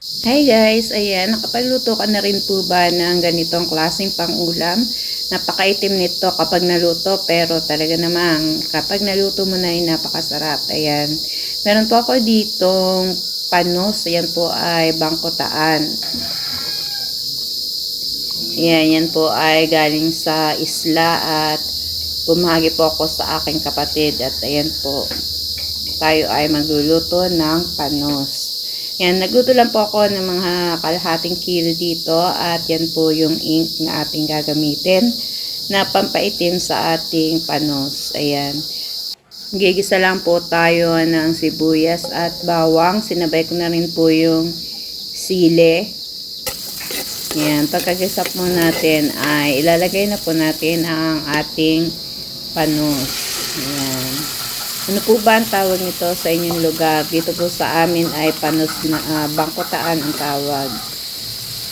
Hi guys, ayan, nakapagluto ka na rin po ba ng ganitong klaseng pangulam? Napakaitim nito kapag naluto, pero talaga namang kapag naluto mo na ay napakasarap. Ayan, meron po ako ditong panos, ayan po ay bangkotaan. Ayan, yan po ay galing sa isla at bumahagi po ako sa aking kapatid at ayan po, tayo ay magluluto ng panos. Yan, nagluto lang po ako ng mga kalahating kilo dito at yan po yung ink na ating gagamitin na pampaitim sa ating panos. Ayan. Gigisa lang po tayo ng sibuyas at bawang. Sinabay ko na rin po yung sile. Yan, pagkagisa po natin ay ilalagay na po natin ang ating panos. Ayan. Ano po ba ang tawag nito sa inyong lugar? Dito po sa amin ay panos na ah, bangkotaan ang tawag.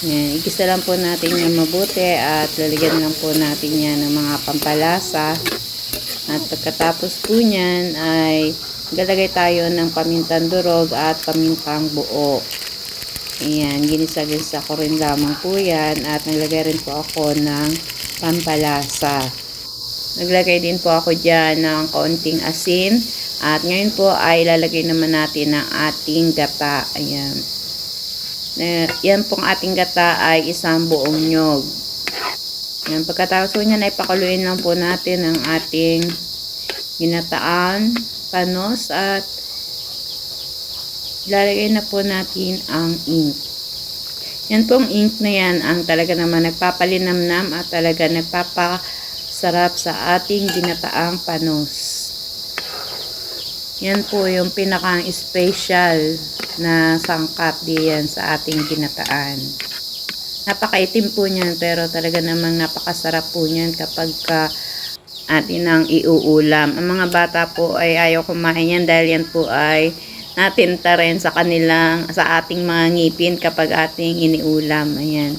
Yan, igisa lang po natin yung mabuti at lalagyan lang po natin yan ng mga pampalasa. At pagkatapos po niyan ay galagay tayo ng pamintang durog at pamintang buo. Ayan, ginisa-gisa ko rin lamang po yan at naglagay rin po ako ng pampalasa. Naglagay din po ako dyan ng kaunting asin. At ngayon po ay lalagay naman natin ang ating gata. Ayan. Yan pong ating gata ay isang buong nyog. Yan, pagkatapos po niyan ay pakuluin lang po natin ang ating ginataan, panos at lalagay na po natin ang ink. Yan pong ink na yan ang talaga naman nagpapalinamnam at talaga nagpapasarap sa ating ginataang panos. Yan po yung pinakang special na sangkap diyan sa ating ginataan. Napakaitim po niyan pero talaga namang napakasarap po niyan kapag ka atin ang iuulam. Ang mga bata po ay ayaw kumain yan dahil yan po ay natinta rin sa kanilang, sa ating mga ngipin kapag ating iniulam. Ayan.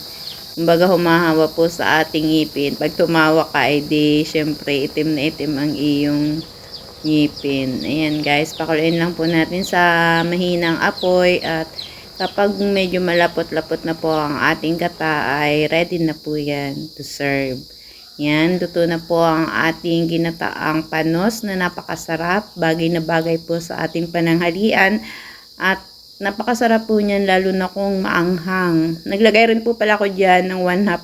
Kumbaga humahawa po sa ating ngipin. Pag tumawa ka, ay di, syempre, itim na itim ang iyong ngipin. Ayan guys, pakuluin lang po natin sa mahinang apoy at kapag medyo malapot-lapot na po ang ating gata ay ready na po yan to serve. Yan, luto na po ang ating ginataang panos na napakasarap. Bagay na bagay po sa ating pananghalian. At napakasarap po niyan lalo na kung maanghang. Naglagay rin po pala ko dyan ng 1 half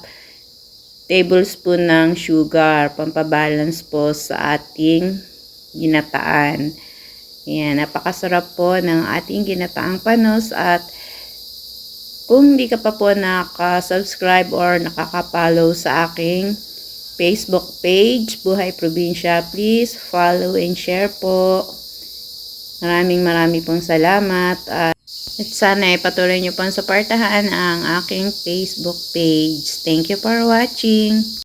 tablespoon ng sugar. Pampabalance po sa ating ginataan. Yan, napakasarap po ng ating ginataang panos at kung hindi ka pa po nakaka-subscribe or nakaka-follow sa aking Facebook page, Buhay Probinsya, please follow and share po. Maraming maraming pong salamat at, at sana ay patuloy niyo pong suportahan ang aking Facebook page. Thank you for watching.